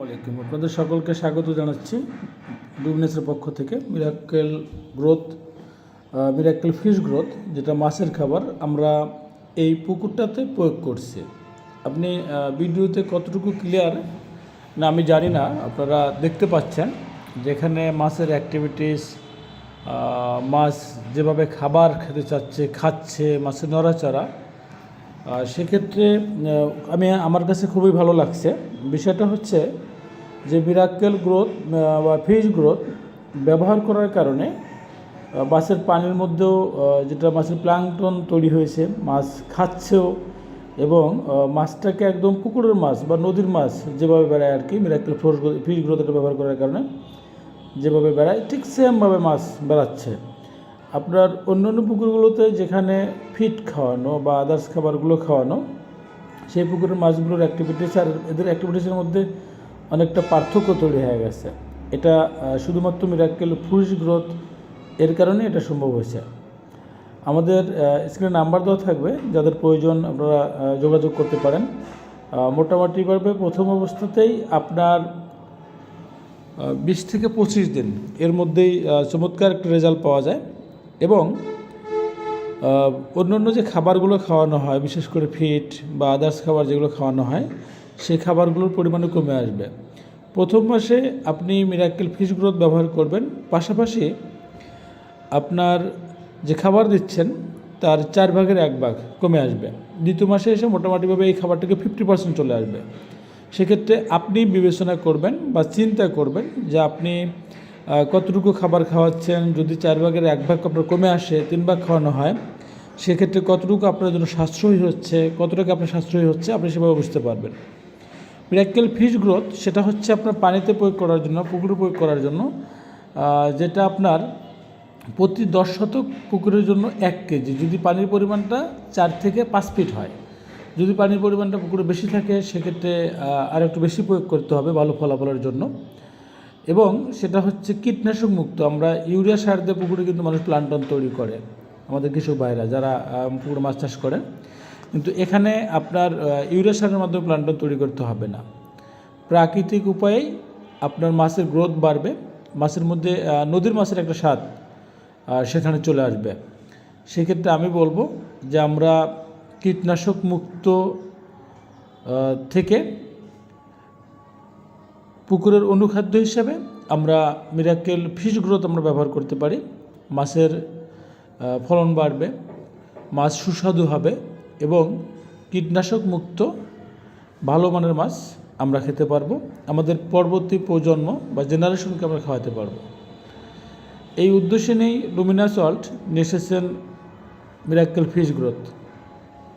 আপনাদের সকলকে স্বাগত জানাচ্ছি ডুবনেসের পক্ষ থেকে। Miracle growth miracle fish growth যেটা মাছের খাবার, আমরা এই পুকুরটাতে প্রয়োগ করছি। আপনি ভিডিওতে কতটুকু ক্লিয়ার না আমি জানি না, আপনারা দেখতে পাচ্ছেন, যেখানে মাছের অ্যাক্টিভিটিস মাছ যেভাবে খাবার খেতে চাচ্ছে, খাচ্ছে, মাছের নড়াচড়া সেক্ষেত্রে আমি, আমার কাছে খুবই ভালো লাগছে। বিষয়টা হচ্ছে যে মিরাক্কেল গ্রোথ বা ফিশ গ্রোথ ব্যবহার করার কারণে মাছের পানির মধ্যেও যেটা মাছের প্লাঙ্কটন তৈরি হয়েছে, মাছ খাচ্ছেও এবং মাছটাকে একদম পুকুরের মাছ বা নদীর মাছ যেভাবে বেড়ায় আর কি মিরাক্কেল ফোর্স ফিশ গ্রোথ এটা ব্যবহার করার কারণে যেভাবে বেড়ায়, ঠিক সেমভাবে মাছ বেড়াচ্ছে। আপনার অন্য অন্য পুকুরগুলোতে যেখানে ফিট খাওয়ানো বা আদার্স খাবারগুলো খাওয়ানো, সেই পুকুরের মাছগুলোর অ্যাক্টিভিটিস আর এদের অ্যাক্টিভিটিসের মধ্যে অনেকটা পার্থক্য তৈরি হয়ে গেছে। এটা শুধুমাত্র মিরাক্কেল ফুরিশ গ্রোথ এর কারণে এটা সম্ভব হয়েছে। আমাদের স্ক্রিনে নাম্বার দেওয়া থাকবে, যাদের প্রয়োজন আপনারা যোগাযোগ করতে পারেন। মোটামুটিভাবে প্রথম অবস্থাতেই আপনার বিশ থেকে পঁচিশ দিন এর মধ্যেই চমৎকার একটা রেজাল্ট পাওয়া যায়। এবং আহ, অন্য অন্য যে খাবারগুলো খাওয়ানো হয় বিশেষ করে ফিট বা আদার্স খাবার যেগুলো খাওয়ানো হয় সেই খাবারগুলোর পরিমাণও কমে আসবে। প্রথম মাসে আপনি মিরাক্কেল ফিশ গ্রোথ ব্যবহার করবেন পাশাপাশি আপনার যে খাবার দিচ্ছেন তার চার ভাগের এক ভাগ কমে আসবে। দ্বিতীয় মাসে এসে মোটামুটিভাবে এই খাবারটাকে ফিফটি পার্সেন্ট চলে আসবে। সেক্ষেত্রে আপনি বিবেচনা করবেন বা চিন্তা করবেন যে আপনি কতটুকু খাবার খাওয়াচ্ছেন? যদি চার ভাগের এক ভাগ আপনার কমে আসে, তিন ভাগ খাওয়ানো হয়, সেক্ষেত্রে কতটুকু আপনার জন্য সাশ্রয়ী হচ্ছে, কতটুকু আপনার সাশ্রয়ী হচ্ছে, আপনি সেভাবে বুঝতে পারবেন। মিরাক্কেল ফিশ গ্রোথ সেটা হচ্ছে আপনার পানিতে প্রয়োগ করার জন্য, পুকুরে প্রয়োগ করার জন্য যেটা আপনার প্রতি দশ শতক পুকুরের জন্য এক কেজি। যদি পানির পরিমাণটা চার থেকে পাঁচ ফিট হয়, যদি পানির পরিমাণটা পুকুরে বেশি থাকে, সেক্ষেত্রে আর একটু বেশি প্রয়োগ করতে হবে ভালো ফলাফলের জন্য। এবং সেটা হচ্ছে কীটনাশক মুক্ত। আমরা ইউরিয়া সার দিয়ে পুকুরে কিন্তু মানুষ প্লান্টন তৈরি করে, আমাদের কৃষক ভাইরা যারা পুকুরে মাছ চাষ করেন কিন্তু এখানে আপনার ইউরিয়া সারের মাধ্যমে প্লান্টন তৈরি করতে হবে না। প্রাকৃতিক উপায়েই আপনার মাছের গ্রোথ বাড়বে, মাছের মধ্যে নদীর মাছের একটা স্বাদ সেখানে চলে আসবে। সেক্ষেত্রে আমি বলব যে আমরা কীটনাশক মুক্ত থেকে পুকুরের অনুখাদ্য হিসেবে আমরা মিরাক্কেল ফিশ গ্রোথ আমরা ব্যবহার করতে পারি। মাছের ফলন বাড়বে, মাছ সুস্বাদু হবে এবং কীটনাশক মুক্ত, ভালো মানের মাছ আমরা খেতে পারব। আমাদের পরবর্তী প্রজন্ম বা জেনারেশনকে আমরা খাওয়াতে পারব। এই উদ্দেশ্যে নেই লুমিনা সল্ট নিয়ে এসেছেন মিরাক্কেল ফিশ গ্রোথ।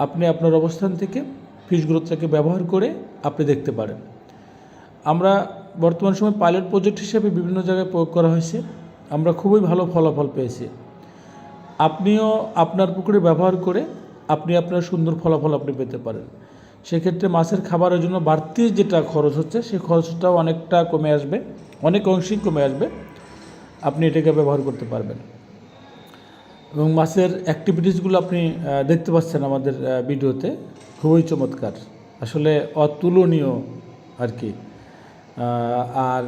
আপনি আপনার অবস্থান থেকে ফিশ গ্রোথটাকে ব্যবহার করে আপনি দেখতে পারেন। আমরা বর্তমান সময় পাইলট প্রজেক্ট হিসেবে বিভিন্ন জায়গায় প্রয়োগ করা হয়েছে। আমরা খুবই ভালো ফলাফল পেয়েছি। আপনিও আপনার পুকুরে ব্যবহার করে আপনি আপনার সুন্দর ফলাফল আপনি পেতে পারেন। সেক্ষেত্রে মাছের খাবারের জন্য বাড়তি যেটা খরচ হচ্ছে, সেই খরচটাও অনেকটা কমে আসবে, অনেক অংশেই কমে আসবে। আপনি এটাকে ব্যবহার করতে পারবেন। এবং মাছের অ্যাক্টিভিটিসগুলো আপনি দেখতে পাচ্ছেন আমাদের ভিডিওতে খুবই চমৎকার। আসলে অতুলনীয় আর কি। আর